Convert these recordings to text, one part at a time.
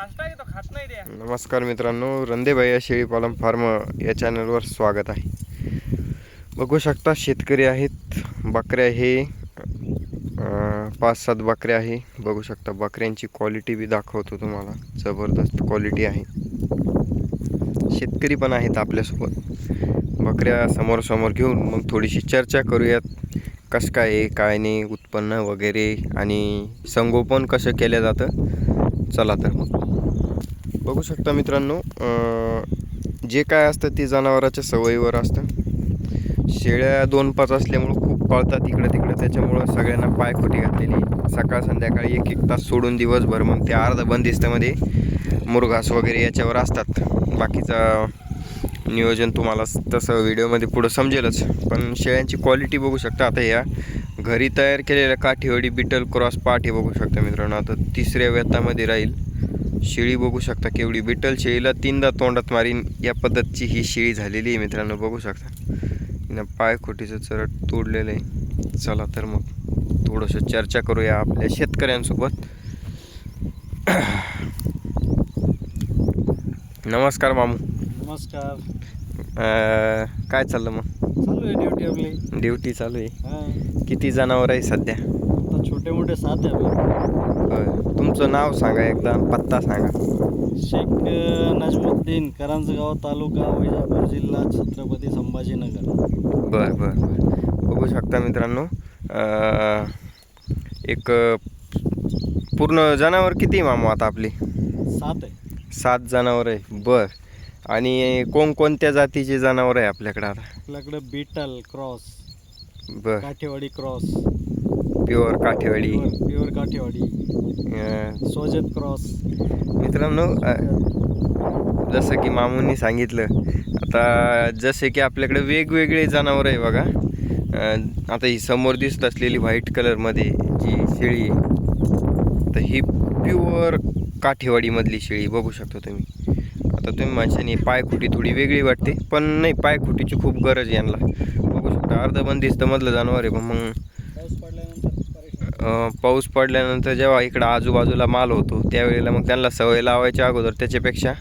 नमस्कार मित्रांनो रंदेबाई या शेळीपालन फार्म या चॅनलवर स्वागत आहे. बघू शकता शेतकरी आहेत बकऱ्या हे पाच सात बकऱ्या आहे. बघू शकता बकऱ्यांची क्वालिटी बी दाखवतो तुम्हाला. जबरदस्त क्वालिटी आहे. शेतकरी पण आहेत आपल्यासोबत. बकऱ्या समोर समोर घेऊन मग थोडीशी चर्चा करूयात. कसं काय आहे काय नाही उत्पन्न वगैरे आणि संगोपन कसं केलं जातं? चला तर मग. बघू शकता मित्रांनो जे काय असतं ते जनावराच्या सवयीवर असतं. शेळ्या दोन पाच असल्यामुळं खूप पाळतात इकडं तिकडं त्याच्यामुळं सगळ्यांना पायखोटी घातलेली सकाळ संध्याकाळी एक एक तास सोडून दिवसभर मग ते अर्ध बंदिस्तमध्ये मुरघास वगैरे याच्यावर असतात. बाकीचं नियोजन तुम्हाला तसं व्हिडिओमध्ये पुढं समजेलच. पण शेळ्यांची क्वालिटी बघू शकता आता या. घरी तयार केलेल्या काठीवडी बिटल क्रॉस पाठ हे बघू शकता मित्रांनो. आता तिसऱ्या व्यतामध्ये राहील. शेळी बघू शकता केवढी बिटल शेळीला तीनदा तोंडात मारीन. या पद्धतीची ही शेळी झालेली आहे मित्रांनो बघू शकता. हिनं पाय खोटीचं चरट तोडलेलं आहे. चला तर मग थोडंसं चर्चा करूया आपल्या शेतकऱ्यांसोबत. नमस्कार मामू. नमस्कार. अं, काय चाललं मग? चालू आहे ड्युटी आपली. ड्युटी चालू आहे. हा. किती जनावर आहे सध्या? आता छोटे मोठे साथ आहे आपले. बरं. तुमचं नाव सांगा एकदा पत्ता सांगा. शेख नजमुद्दीन करंजगाव तालुका वैजापूर जिल्हा छत्रपती संभाजीनगर. बर बर बर. बघू शकता मित्रांनो अं, एक अं, पूर्ण जनावर किती मामू आता आपली? सात आहे. सात जनावर आहे. बर. आणि कोणकोणत्या जातीचे जनावर आहे आपल्याकडे आता? आपल्याकडे बिटल क्रॉस बर. Kathiawadi cross pure Kathiawadi. Pure Kathiawadi. Sojat cross. मित्रांनो जसं की मामूंनी सांगितलं आता जसे की आपल्याकडे वेगवेगळे जनावर आहे बघा. आता ही समोर दिसत असलेली व्हाईट कलरमध्ये जी शेळी आहे तर ही प्युअर काठेवाडीमधली शेळी बघू शकता तुम्ही. आता तुम्ही माझ्याने पायखुटी थोडी वेगळी वाटते. पण नाही पायखुटीची खूप गरज यांना. बघू शकता अर्ध बंदिस्त मधलं जनावर आहे पण मग पाऊस पडल्यानंतर परेशान. अ, पाऊस पडल्यानंतर जेव्हा इकडं आजूबाजूला माल होतो त्यावेळेला मग त्यांना सवय लावायच्या अगोदर त्याच्यापेक्षा.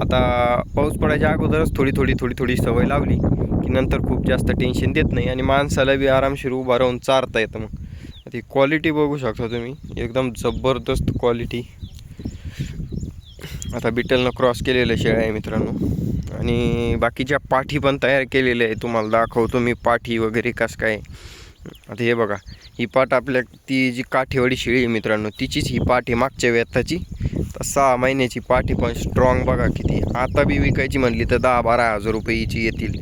आता पाऊस पडायच्या अगोदरच थोडी थोडी थोडी थोडी सवय लावली की नंतर खूप जास्त टेन्शन देत नाही आणि माणसाला बी आरामशीर उभा राहून चारता येतं मग. ती क्वालिटी बघू शकता तुम्ही. एकदम जबरदस्त क्वालिटी आता बिटलनं क्रॉस केलेलं शेळ्या आहे मित्रांनो. आणि बाकीच्या पाठी पण तयार केलेल्या आहे. तुम्हाला दाखवतो मी पाठी वगैरे कसं काय. आता हे बघा ही पाट आपल्या ती जी काठेवाडी शेळी आहे मित्रांनो तिचीच ही पाठ आहे मागच्या व्यथाची. तर सहा महिन्याची पाठी पण स्ट्रॉंग बघा किती. आता बी विकायची म्हणली तर दहा बारा हजार रुपये हिची येतील.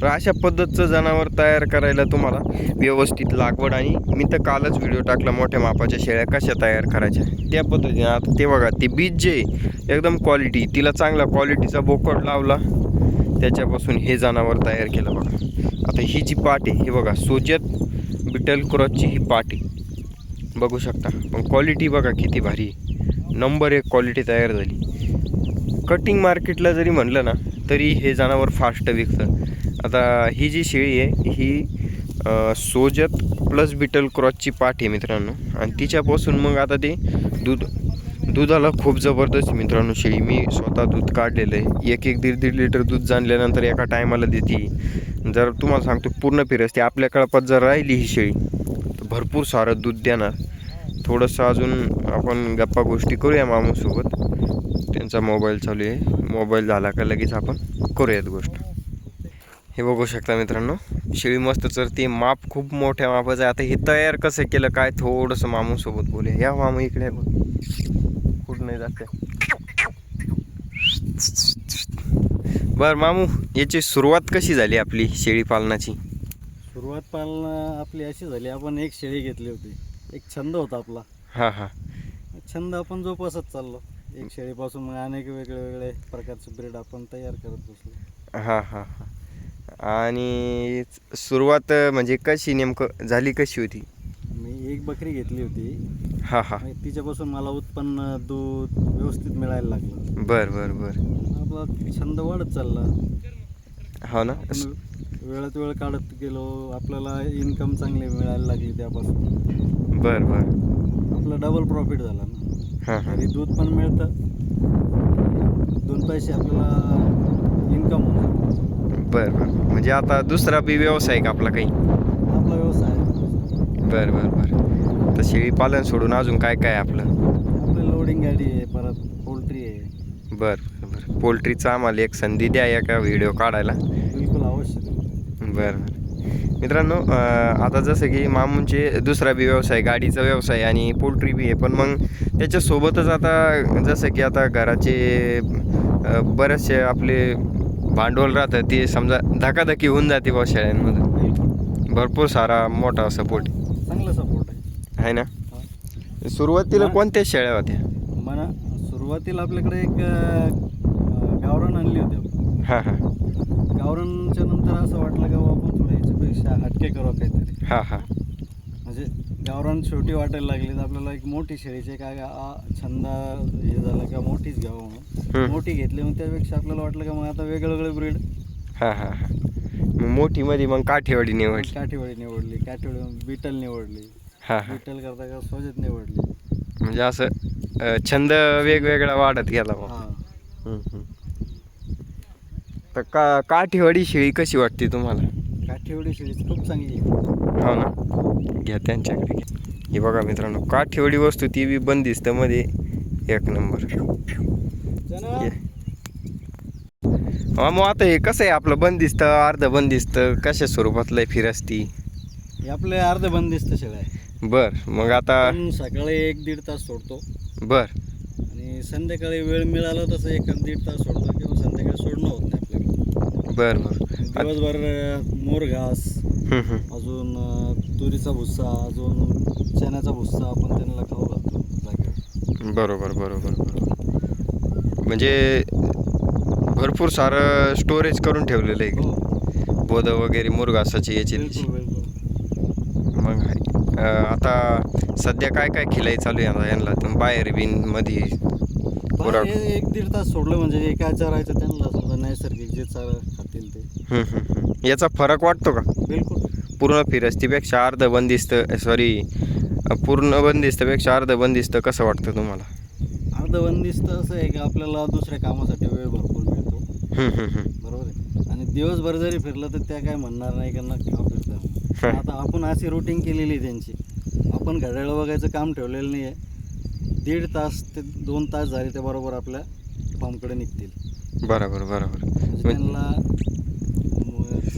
तर अशा पद्धतीचं जनावर तयार करायला तुम्हाला व्यवस्थित लागवड आणि मी तर कालच व्हिडिओ टाकला मोठ्या मापाच्या शेळ्या कशा तयार करायच्या. त्या पद्धतीने आता ते बघा ते बीज जे आहे, एकदम क्वालिटी तिला चांगला क्वालिटीचा बोकड लावला त्याच्यापासून हे जनावर तयार केलं बघा. आता ही जी पाट आहे हे बघा सोज्यात बिटल क्रॉसची ही पाटी बघू शकता. पण क्वालिटी बघा किती भारी नंबर एक क्वालिटी तयार झाली. कटिंग मार्केटला जरी म्हणलं ना तरी हे जनावर फास्ट विकतं. आता ही जी शेळी आहे ही सोजत प्लस बिटल क्रॉसची पाठ आहे मित्रांनो. आणि तिच्यापासून मग आता ते दूध दुधाला खूप जबरदस्त मित्रांनो शेळी. मी स्वतः दूध काढलेलं आहे. एक एक दीड दीड लिटर दूध जाणल्यानंतर एका टायमाला देते. जर तुम्हाला सांगतो पूर्ण फिरसते आपल्या कळपात जर राहिली ही शेळी तर भरपूर सारं दूध देणार. थोडंसं अजून आपण गप्पा गोष्टी करूया मामूसोबत. त्यांचा मोबाईल चालू आहे. मोबाईल झाला का लगेच आपण करूयात गोष्ट. हे बघू शकता मित्रांनो शेळी मस्त चरते माप खूप मोठ्या मापाचं आहे. आता हे तयार कसं केलं काय थोडंसं मामूसोबत बोलूया. या मामू इकडे बघ. कुठं नाही जाते. बर मामू याची सुरुवात कशी झाली आपली शेळी पालनाची? सुरुवात पालन आपली अशी झाली आपण एक शेळी घेतली होती. एक छंद होता आपला. हां हां. छंद आपण जोपासत चाललो. एक शेळीपासून मग अनेक वेगळे वेगळे प्रकारचे ब्रीड आपण तयार करत बसलो. हां हां हां. आणि सुरुवात म्हणजे कशी नेमकं झाली कशी होती? मी एक बकरी घेतली होती. हां हां. तिच्यापासून मला उत्पन्न दूध व्यवस्थित मिळायला लागलं. बर बर बर. आपला छंद वाढत चालला. हो ना. आपण वेळात वेळ काढत गेलो आपल्याला इन्कम चांगली मिळायला लागली त्यापासून. बर बर. आपला डबल प्रॉफिट झाला ना. हां हां. घरी दूध पण मिळतं. पैसे आपल्याला इन्कम जातं. बरं बरं. म्हणजे आता दुसरा बी व्यवसाय का आपला काही? आपला व्यवसाय. बरं बरं बरं. तर शेळी पालन सोडून अजून काय काय आहे आपलं? आपली लोडिंग गाडी आहे परत पोल्ट्री आहे. बरं. बरं पोल्ट्रीचा आम्हाला एक संधी द्या एका व्हिडिओ काढायला. बिलकुल आवश्यक. बरं बरं. मित्रांनो आता जसं की मामूंचे दुसरा बी व्यवसाय गाडीचा व्यवसाय आणि पोल्ट्री बी आहे. पण मग त्याच्यासोबतच आता जसं की आता घराचे बरेचसे आपले भांडवल राहतं ते समजा धकाधकी होऊन जाते बा बिलकुल भरपूर सारा मोठा सपोर्ट चांगला सपोर्ट आहे. ना. सुरुवातीला कोणत्या शेळ्या होत्या? मला सुरुवातीला आपल्याकडे एक आणली होती आपण. हां हां. गावरानच्या नंतर असं वाटलं का आपण थोडं याच्यापेक्षा हटके करू काहीतरी. हां हां. म्हणजे गावरान शेवटी वाटायला लागली तर आपल्याला एक मोठी शेळीचे काय छंद हे झाला का मोठीच घ्यावं म्हणून. हम्म. मोठी घेतली मग त्यापेक्षा आपल्याला वाटलं का मग आता वेगळं वेगळं ब्रीड हां हां हां. मग मोठीमध्ये मग काठेवाडी निवडली. काठीवाडी निवडली काठीवाडी बिटल निवडली. हां हां. बिटल करता का सोजत निवडली. म्हणजे असं अं, छंद वेगवेगळा वाढत गेला मग. हा. तर का काठीवाडी शेळी कशी वाटते तुम्हाला? काठीवाडी शेळी खूप चांगली आहे. हो ना? घ्या त्यांच्याकडे हे बघा मित्रांनो काठीवाडी वस्तू ती बी बंदिस्त मध्ये एक नंबर. हा मग आता हे कसं आहे आपलं बंदिस्त अर्ध बंदिस्त कशा स्वरूपातलं आहे फिरस्ती हे आपले अर्ध बंदिस्त शेळ्या आहे. बर मग आता सकाळी एक दीड तास सोडतो. बर. आणि संध्याकाळी वेळ मिळाला तसं एक दीड तास सोडतो किंवा संध्याकाळी सोडणं होत नाही. बर बर. दिवसभर अं, मोर घास हम्म, हम्म. अजून तुरीचा भुस्सा अजून चण्याचा भुस्सा आपण त्यांना खाऊ घालतो जागेवर. बरोबर बरोबर बरोबर. म्हणजे भरपूर सारं स्टोरेज करून ठेवलेलं आहे. हो. बोध वगैरे मुरघासाची याची. मग आता सध्या काय काय खिलाई चालू आहे यांना? तुम्ही बाहेर बिनमध्ये. हे एक दीड तास सोडलं म्हणजे काय चरायचं त्यांना समजा नैसर्गिक जे चारा खातील ते हम्म, हम्म, हम्म. याचा फरक वाटतो का? बिलकुल. पूर्ण फिरस्तीपेक्षा अर्ध बंदिस्त सॉरी पूर्ण बंदिस्तपेक्षा अर्ध बंदिस्त कसं वाटतं तुम्हाला? अर्धबंदिस्त असं आहे की आपल्याला दुसऱ्या कामासाठी वेळ भरपूर मिळतो. बरोबर आहे. आणि दिवसभर जरी फिरलं तर त्या काय म्हणणार नाही का का फिरतं आता आपण अशी रुटीन केलेली त्यांची. आपण घड्याळ बघायचं काम ठेवलेलं नाही आहे. दीड तास ते दोन तास झाले ते बरोबर आपल्या फार्मकडे निघतील. बरोबर बरोबर. म्हणजे म्हण- त्यांना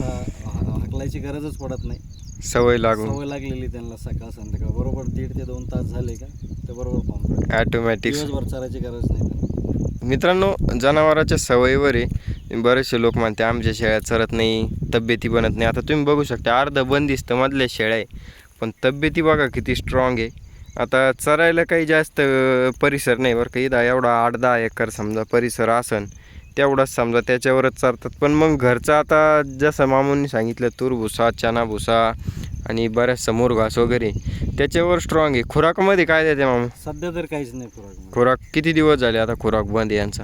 हाकलायची गरजच पडत नाही. सवय लागून. सवय लागलेली त्यांना सकाळ संध्याकाळ. बरोबर दीड ते दोन तास झाले का? ते बरोबर फार्मकडे ॲटोमॅटिक दिवसभर चारायची गरज नाही. मित्रांनो जनावराच्या सवयीवर आहे बरेचसे लोक म्हणते आमच्या शेळ्या चरत नाही तब्येती बनत नाही. आता तुम्ही बघू शकता अर्ध बंदिस्त मधल्या शेळ्या आहे. पण तब्येती बघा किती स्ट्रॉंग आहे. आता चरायला काही जास्त परिसर नाही बरं का. इथं एवढा आठ दहा एकर समजा परिसर असन तेवढाच समजा त्याच्यावरच चारतात पण मग घरचं आता जसं मामूंनी सांगितलं तूर भुसा चना भुसा आणि बऱ्याच समोर घास वगैरे त्याच्यावर स्ट्रॉंग आहे. खुराकमध्ये काय देते मामू? सध्या तर काहीच नाही खुराक खुराक किती दिवस झाले आता खुराक बंद यांचा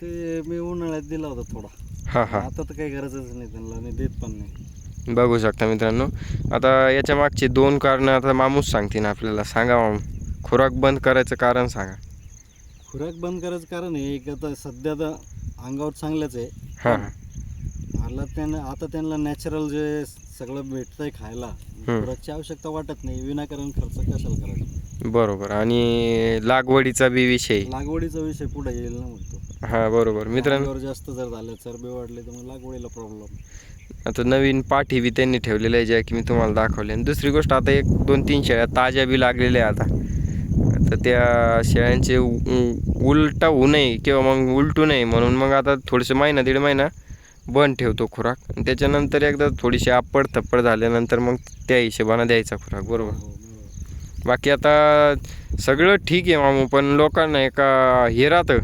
ते मी उन्हाळ्यात दिला होता थोडा. हां हां. आता तर काही गरजच नाही त्यांना आणि देत पण नाही. बघू शकता मित्रांनो. आता याच्या मागची दोन कारणं आता मामूच सांगतील आपल्याला. सांगा मामू. खुराक बंद करायचं कारण सांगा. खुराक बंद करायचं कारण आहे एक आता सध्या तर अंगावर चांगलंच आहे. हां. आला त्यांना आता त्यांना नॅचरल जे सगळं भेटतंय खायला. खुराकची आवश्यकता वाटत नाही विनाकारण खर्च कशाला करायचा? बरोबर. आणि लागवडीचा बी विषय. लागवडीचा विषय पुढे येईल ना मग तो हां बरोबर. मित्रांनो अंगावर जास्त जर झालं चरबी वाढली तर मग लागवडीला प्रॉब्लेम आता नवीन पाठी बी त्यांनी ठेवलेल्या आहे ज्या की मी तुम्हाला दाखवले आणि दुसरी गोष्ट आता एक दोन तीन शेळ्या ताज्या बी लागलेल्या आहे आता. तर त्या शेळ्यांचे उलटा होऊ नये किंवा मग उलटू नये म्हणून मग आता थोडंसं महिना दीड महिना बंद ठेवतो खुराक. त्याच्यानंतर एकदा थोडीशी आपड थप्पड झाल्यानंतर मग त्या हिशोबानं द्यायचा खुराक बरोबर? हो, बरोबर. बाकी आता सगळं ठीक आहे मामू पण लोकांना एका हे राहतं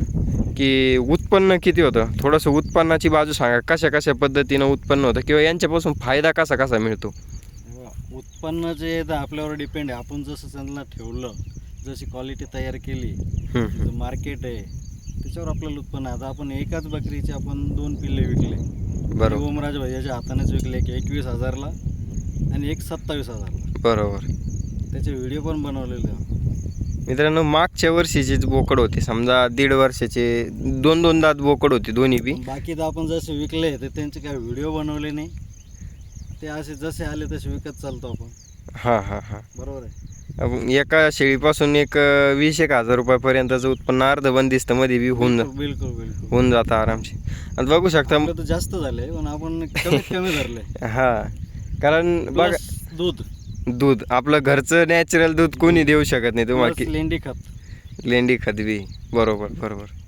की उत्पन्न किती होतं? थोडंसं उत्पन्नाची बाजू सांगा. कशा कशा पद्धतीनं उत्पन्न होतं? किंवा यांच्यापासून फायदा कसा कसा मिळतो? हे उत्पन्न जे आहे ते आपल्यावर डिपेंड आहे. आपण जसं त्यांना ठेवलं जशी क्वालिटी तयार केली. जो मार्केट आहे त्याच्यावर आपल्याला उत्पन्न आहे. आता आपण एकाच बकरीचे आपण दोन पिल्ले विकले. बरोबर. ओमराज भैयाच्या हातानेच विकले एक एकवीस हजारला आणि एक सत्तावीस हजारला. बरोबर. त्याचे व्हिडिओ पण बनवलेले. मित्रांनो मागच्या वर्षीचेच बोकड होते. समजा दीड वर्षाचे दोन दोन दात बोकड होते दोन्ही बी. बाकी तर आपण जसे विकले तर त्यांचे काय व्हिडिओ बनवले नाही. ते असे जसे आले तसे विकत चालतो आपण. हां हां हां. बरोबर आहे. एका शेळीपासून एक वीस एक हजार रुपयापर्यंतचं उत्पन्न अर्ध बंदिस्त मध्ये बी होऊन जा बिलकुल होऊन जातं आरामशी. आता बघू शकता आपलं तर जास्त झालंय पण आपण कमीत कमी धरलंय. हा. कारण बघा दूध. दूध. आपलं घरचं नॅचरल दूध कोणी देऊ शकत नाही तुम्हाला लेंडी खत. लेंडी खत बी. बरोबर बरोबर.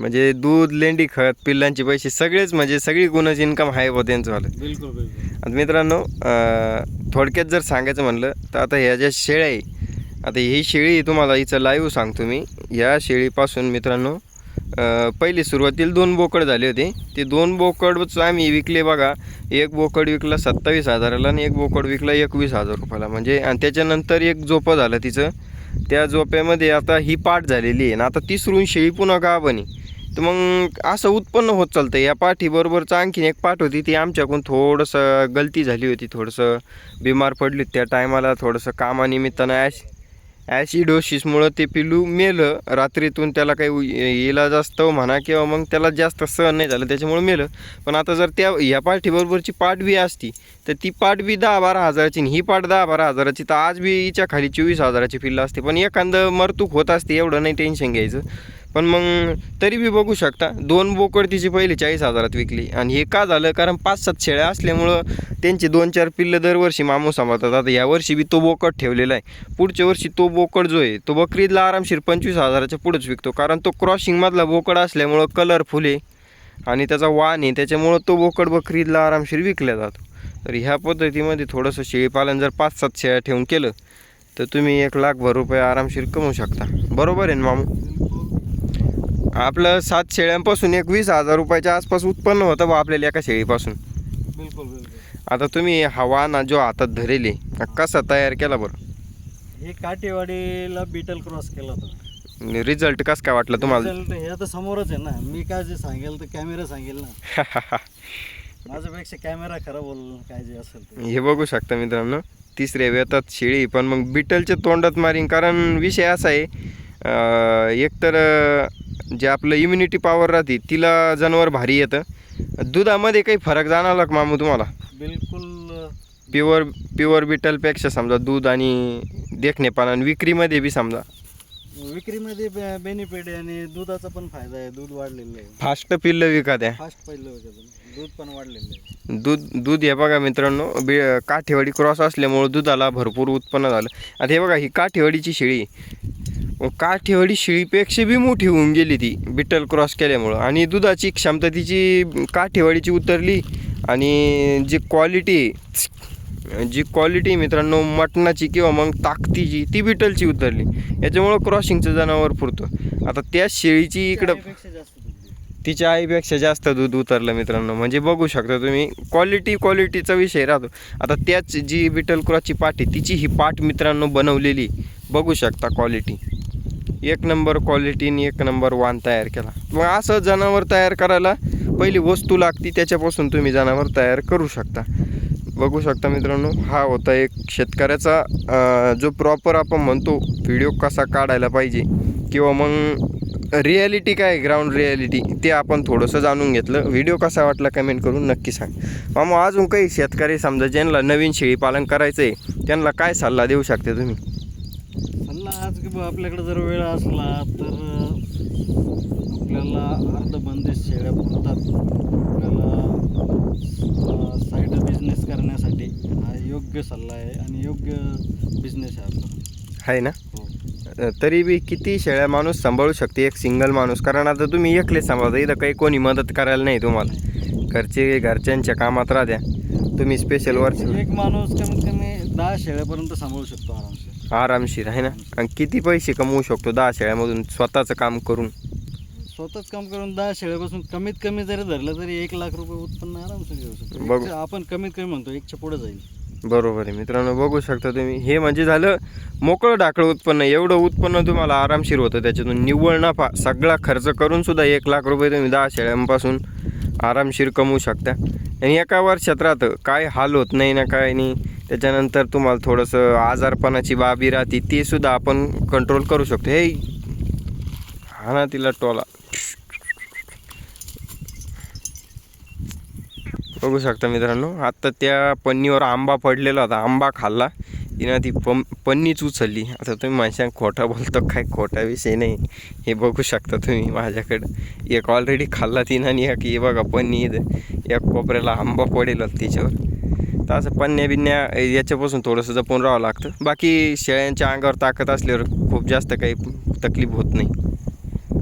म्हणजे दूध लेंडी खत पिल्लांचे पैसे सगळेच म्हणजे सगळी गुणच इन्कम आहे बा त्यांचं वालं. बिलकुल बिलकुल. आता मित्रांनो अं, थोडक्यात जर सांगायचं म्हणलं तर आता ह्या ज्या शेळ्या आहे आता ही शेळी तुम्हाला हिचं लाईव्ह सांगतो मी. या शेळीपासून मित्रांनो अं, पहिली सुरुवातीला दोन बोकड झाले होते. ते दोन बोकडच आम्ही विकले बघा. एक बोकड विकला सत्तावीस हजाराला आणि एक बोकड विकला एकवीस हजार रुपयाला. म्हणजे आणि त्याच्यानंतर एक झोपं झालं तिचं. त्या झोप्यामध्ये आता ही पाठ झालेली आहे. ना आता तिसरून शेळी पुन्हा का तर मग असं उत्पन्न होत चालतं या पाठीबरोबरचं आणखीन एक पाठ होती. ती आमच्याकडून थोडंसं गलती झाली होती. थोडंसं बिमार पडली होती त्या टायमाला थोडंसं कामानिमित्तानं ॲश ॲसिडोसिसमुळं ते पिलू मेलं. रात्रीतून त्याला काही उ- इलाज म्हणा किंवा मग त्याला जास्त सहन नाही झालं त्याच्यामुळं मेलं. पण आता जर त्या ह्या पाठीबरोबरची पाठ बी असती तर ती पाठ बी दहा बारा हजाराची आणि ही पाठ दहा बारा हजाराची तर आज बी हिच्या खाली चोवीस हजाराची पिल्लं असते. पण एखादं मरतूक होत असते एवढं नाही टेन्शन घ्यायचं. पण मग तरी बी बघू शकता. दोन बोकड तिची पहिली चाळीस हजारात विकली. आणि हे का झालं? कारण पाच सात शेळ्या असल्यामुळं त्यांची दोन चार पिल्लं दरवर्षी मामू सांभाळतात. आता यावर्षी बी तो बोकड ठेवलेला आहे. पुढच्या वर्षी तो बोकड जो आहे तो बकरीदला आरामशीर पंचवीस हजाराच्या पुढेच विकतो. कारण तो क्रॉसिंगमधला बोकड असल्यामुळं कलरफुल आहे. आणि त्याचा वाण आहे. त्याच्यामुळं तो बोकड बकरीदला आरामशीर विकला जातो. तर ह्या पद्धतीमध्ये थोडंसं शेळीपालन जर पाच सात शेळ्या ठेवून केलं तर तुम्ही एक लाखभर रुपये आरामशीर कमवू शकता. बरोबर आहे ना मामू? आपलं सात शेळ्यांपासून एक वीस हजार रुपयाच्या आसपास उत्पन्न होतं बा आपल्याला एका शेळीपासून. बिलकुल बिलकुल. आता तुम्ही हवा ना जो हातात धरेले कसा तयार केला बरं? हे काटेवाडीला बिटल क्रॉस केला होता. रिझल्ट कसं काय वाटलं तुम्हाला? Result हे आता समोरच आहे ना. मी काय जे सांगेल तर कॅमेरा सांगेल ना. माझ्यापेक्षा कॅमेरा खरा बोल काय जे असेल ते. हे बघू शकता मित्रांनो तिसऱ्या वेतात शेळी पण मग बिटलच्या तोंडात मारीन. कारण विषय असा आहे अं, एकतर अं, जे आपलं इम्युनिटी पॉवर राहते तिला जनावर भारी येतं. दुधामध्ये काही फरक जाणवला का मामू तुम्हाला? बिलकुल प्युअर प्युअर बिटलपेक्षा समजा दूध आणि देखणेपणा आणि विक्रीमध्ये बी समजा. विक्रीमध्ये बेनिफिट आहे आणि दुधाचा पण फायदा आहे दूध वाढलेलं आहे. फास्ट पिल्लं विका द्या फास्ट पहिलं होतं दूध पण वाढलेलं आहे. दूध दूध हे बघा मित्रांनो बे काठेवाडी क्रॉस असल्यामुळं दुधाला भरपूर उत्पन्न झालं. आता हे बघा ही काठेवाडीची शेळी काठेवाडी शेळीपेक्षा बी मोठी होऊन गेली ती बिट्टल क्रॉस केल्यामुळं. आणि दुधाची क्षमता तिची काठेवाडीची उतरली आणि जी क्वालिटी जी क्वालिटी मित्रांनो मटणाची किंवा मग ताकदीची ती बिटलची उतरली. याच्यामुळं क्रॉसिंगचं जनावर पुरतं आता त्या शेळीची इकडं. तिच्या आईपेक्षा जास्त दूध उतरलं मित्रांनो. म्हणजे बघू शकता तुम्ही क्वालिटी क्वालिटीचा विषय राहतो. आता त्याच जी बिटल क्रॉसची पाट आहे तिची ही पाट मित्रांनो बनवलेली. बघू शकता क्वालिटी एक नंबर क्वालिटीने एक नंबर वाण तयार केला. मग असं जनावर तयार करायला पहिली वस्तू लागती त्याच्यापासून तुम्ही जनावर तयार करू शकता. बघू शकता मित्रांनो हा होता एक शेतकऱ्याचा जो प्रॉपर आपण म्हणतो व्हिडिओ कसा काढायला पाहिजे किंवा मग रिॲलिटी काय ग्राउंड रिॲलिटी ते आपण थोडंसं जाणून घेतलं. व्हिडिओ कसा वाटला कमेंट करून नक्की सांग. मग अजून काही शेतकरी समजा ज्यांना नवीन शेळी पालन करायचं आहे त्यांना काय सल्ला देऊ शकते तुम्ही? आज आपल्याकडे जर वेळ असला तर आपल्याला अर्धबंदिस्त शेळ्या पुरतात. आपल्याला साईड बिझनेस करण्यासाठी हा योग्य सल्ला आहे आणि योग्य बिझनेस आहे आपला. आहे ना? हो. तरी बी किती शेळ्या माणूस सांभाळू शकते? एक सिंगल माणूस. कारण आता तुम्ही एकले सांभाळता इथं काही कोणी मदत करायला नाही तुम्हाला. घरचे घरच्यांच्या कामात राहत्या. तुम्ही स्पेशल वर्ष एक माणूस कमीत कमी दहा शेळ्यापर्यंत सांभाळू शकतो आरामशीर. आरामशीर आहे ना? आणि किती पैसे कमवू शकतो दहा शेळ्यामधून स्वतःचं काम करून? स्वतःच काम करून दहा शेळ्यापासून कमीत कमी जरी धरलं तरी एक लाख रुपये उत्पन्न आरामशीर घेऊ शकतो. बघ. आपण कमीत कमी म्हणतो एकच्या पुढे जाईल. बरोबर आहे. मित्रांनो बघू शकता तुम्ही. हे म्हणजे झालं मोकळं ढाकळं उत्पन्न. एवढं उत्पन्न तुम्हाला आरामशीर होतं. त्याच्यातून निव्वळ नफा सगळा खर्च करून सुद्धा एक लाख रुपये तुम्ही दहा शेळ्यांपासून आरामशीर कमवू शकता. आणि एका वर्षात राहतं. काय हाल होत नाही ना काय नाही. त्याच्यानंतर तुम्हाला थोडंसं आजारपणाची बाबी राहते ते सुद्धा आपण कंट्रोल करू शकतो. हे हा ना तिला टोला. बघू शकता मित्रांनो आत्ता त्या पन्नीवर आंबा पडलेला होता आंबा खाल्ला. तिनं ती पम पन्नीच उचलली. आता तुम्ही माणसां खोटा बोलतो काय खोटा विषय नाही. हे बघू शकता तुम्ही माझ्याकडं. एक ऑलरेडी खाल्ला तिनं आणि एक हे बघा पन्नी एक कोपऱ्याला आंबा पडेल तिच्यावर. तर असं पन्न्या बिन्या याच्यापासून थोडंसं जपून राहावं लागतं. बाकी शेळ्यांच्या अंगावर ताकद असल्यावर खूप जास्त काही तकलीफ होत नाही.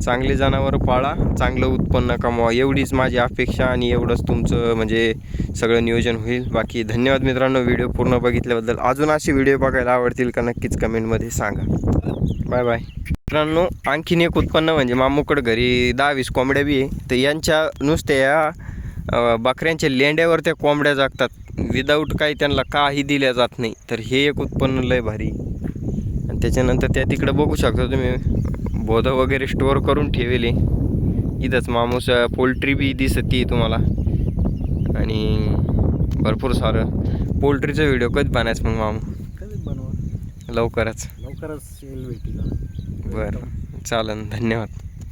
चांगले जनावरं पाळा चांगलं उत्पन्न कमवा. एवढीच माझी अपेक्षा आणि एवढंच तुमचं म्हणजे सगळं नियोजन होईल. बाकी धन्यवाद मित्रांनो व्हिडिओ पूर्ण बघितल्याबद्दल. अजून असे व्हिडिओ बघायला आवडतील का नक्कीच कमेंटमध्ये सांगा. Bye bye. मित्रांनो आणखीन एक उत्पन्न म्हणजे मामूकड घरी दहा वीस कोंबड्या बी आहे. तर यांच्या नुसत्या या बकऱ्यांच्या लेंड्यावर त्या कोंबड्या जागतात. विदाऊट काही त्यांना काही दिल्या जात नाही तर हे एक उत्पन्न लय भारी. आणि त्याच्यानंतर त्या तिकडं बघू शकता तुम्ही बोध वगैरे स्टोअर करून ठेवले इथंच माणूस पोल्ट्री बी दिसते तुम्हाला. आणि भरपूर सारं. पोल्ट्रीचा व्हिडिओ कधी बनायचं मग मामू? कधी बनवा. लवकरच. लवकरच बरं. चालन. धन्यवाद.